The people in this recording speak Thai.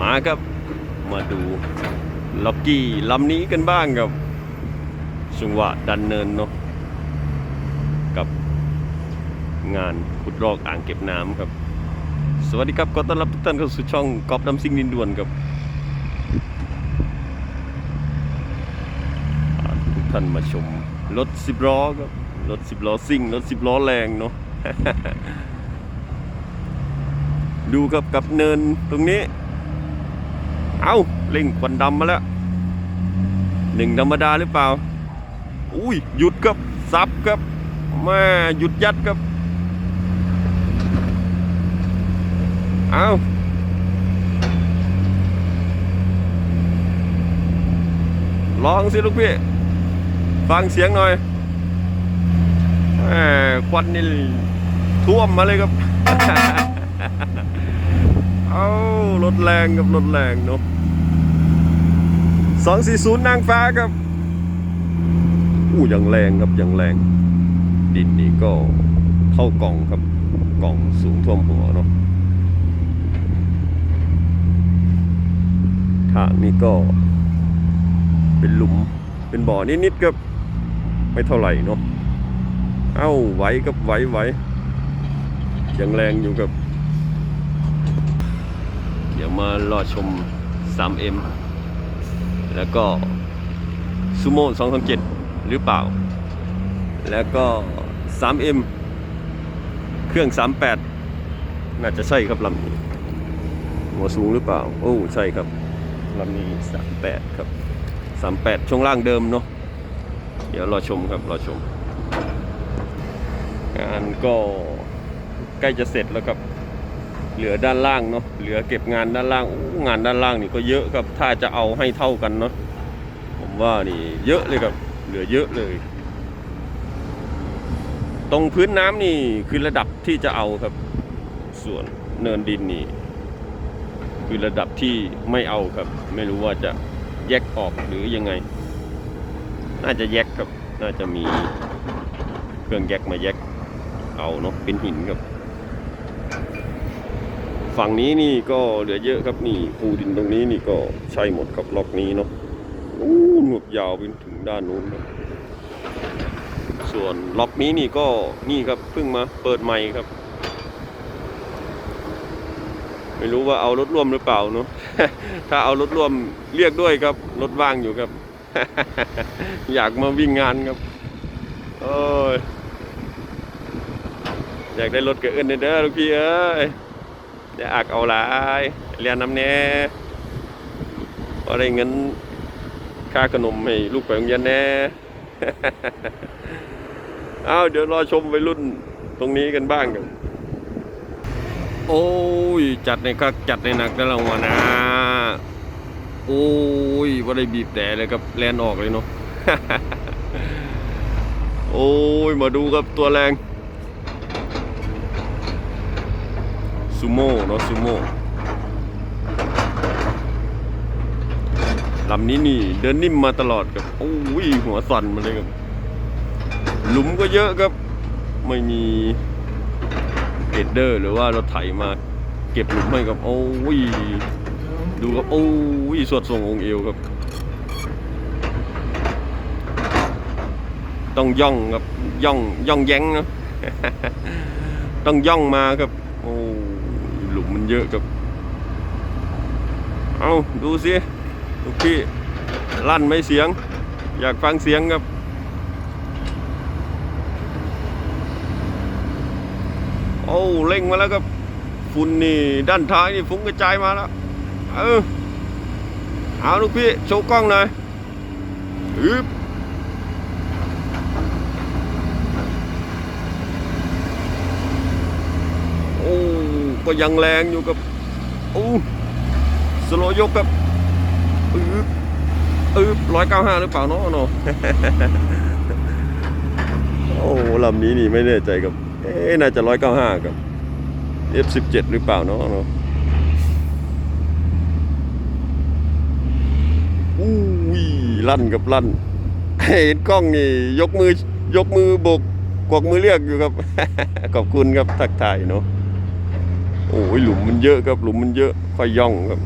มาครับ มาดูล็อกกี้ลำนี้กันบ้างครับจังหวะดันเนินเนาะกับงานขุดลอกอ่างเก็บน้ำครับ สวัสดีครับขอต้อนรับทุกท่านเข้าสู่ช่องกอบน้ำซิ่งดินด่วนครับทุกท่านมาชมรถสิบล้อครับรถสิบล้อซิ่งรถสิบล้อแรงเนาะดูครับกับเนินตรงนี้ เอาเร่งควันดำมาแล้วหนึ่งธรรมดาหรือเปล่า อุ้ยหยุดครับซับครับแม่หยุดยัดครับ เอาลองสิลูกพี่ ฟังเสียงหน่อยแหมควันนี่ท่วมมาเลยครับ เอารถแรงกับรถแรงเนาะสองสี่ศูนย์นางฟ้าครับอู้ยังแรงครับยังแรง ดินนี่ก็เท่ากล่องครับกล่องสูงท่วมหัวเนาะทางนี้ก็เป็นหลุมเป็นบ่อนิดๆครับไม่เท่าไหร่เนาะเอ้าไหวครับไหวไหวยังแรงอยู่ครับ ดี๋ยวมารอชม 3M แล้วก็ซูโม่227หรือเปล่า แล้วก็ 3M เครื่อง 38 น่าจะใช่ครับลำนี้ หัวสูงหรือเปล่า โอ้ใช่ครับลำนี้ 38 ครับ 38 ช่วงล่างเดิมเนาะเดี๋ยวรอชมครับรอชม งานก็ใกล้จะเสร็จแล้วครับ เหลือด้านล่างเนาะเหลือเก็บงานด้านล่างงานด้านล่างนี่ก็เยอะครับถ้าจะเอาให้เท่ากันเนาะผมว่านี่เยอะเลยครับ เหลือเยอะเลย ตรงพื้นน้ำนี่คือระดับที่จะเอาครับ ส่วนเนินดินนี่คือระดับที่ไม่เอาครับ ไม่รู้ว่าจะแยกออกหรือยังไง น่าจะแยกครับ น่าจะมีเครื่องแยกมาแยกเอาเนาะเป็นหินครับ ฝั่งนี้นี่ก็เหลือเยอะครับนี่ปูดินตรงนี้นี่ก็ใช่หมดครับล็อกนี้เนาะอู้หนวดยาวไปถึงด้านนู้นส่วนล็อกนี้นี่ก็นี่ครับเพิ่งมาเปิดใหม่ครับ ไม่รู้ว่าเอารถร่วมหรือเปล่าเนาะถ้าเอารถร่วมเรียกด้วยครับรถว่างอยู่ครับ อยากมาวิ่งงานครับโอ้ยอยากได้รถเกับเอินเด้อลูกพี่เอ้ย จะอักเอาหลายเรียนน้ำแน่พอได้เงินค่าขนมให้ลูกไปโรงเรียนแน่เอาเดี๋ยวรอชมวัยรุ่นตรงนี้กันบ้างกัน โอ้ย จัดในคักจัดในหนักแล้วเราวะนะ โอ้ยว่าได้บีบแต่เลยครับแลนออกเลยเนาะ โอ้ย มาดูครับตัวแรง ซูโม่เนาะซูโม่ลำนี้นี่ เดินนิ่มมาตลอดครับโอ้ยหัวสั่นมาเลยครับ หลุมก็เยอะครับ ไม่มีเกตเดอร์ หรือว่ารถไถมา เก็บหลุมให้ครับโอ้ยดูครับโอ้ยสวดทรงองค์เอวครับ ต้องย่องครับย่องย่องแย้งนะต้องย่องมาครับ โอ้ มันเยอะครับ เอาดูสิลูกพี่ลั่นไหมเสียง อยากฟังเสียงครับโอ้เร่งมาแล้วครับฝุ่นนี่ด้านท้ายนี่ฟุ้งกระจายมาแล้ว เออเอาลูกพี่โชว์กล้องหน่อยอึบ โอ้ ก็ยังแรงอยู่กับโอ้สโลยกกับอืบอืบร้อยเก้าห้าหรือเปล่าเนาะเนาะโอ้ลำนี้นี่ไม่แน่ใจกับเอ๊น่าจะร้อยเก้าห้ากับ F17 หรือเปล่าเนาะเนาะอู้ยลั่นกับลั่นเห็นกล้องนี่ยกมือยกมือโบกกวักมือเรียกอยู่ครับ ขอบคุณครับทักทายเนาะ โอ้ยหลุมมันเยอะครับหลุมมันเยอะค่อยย่องครับ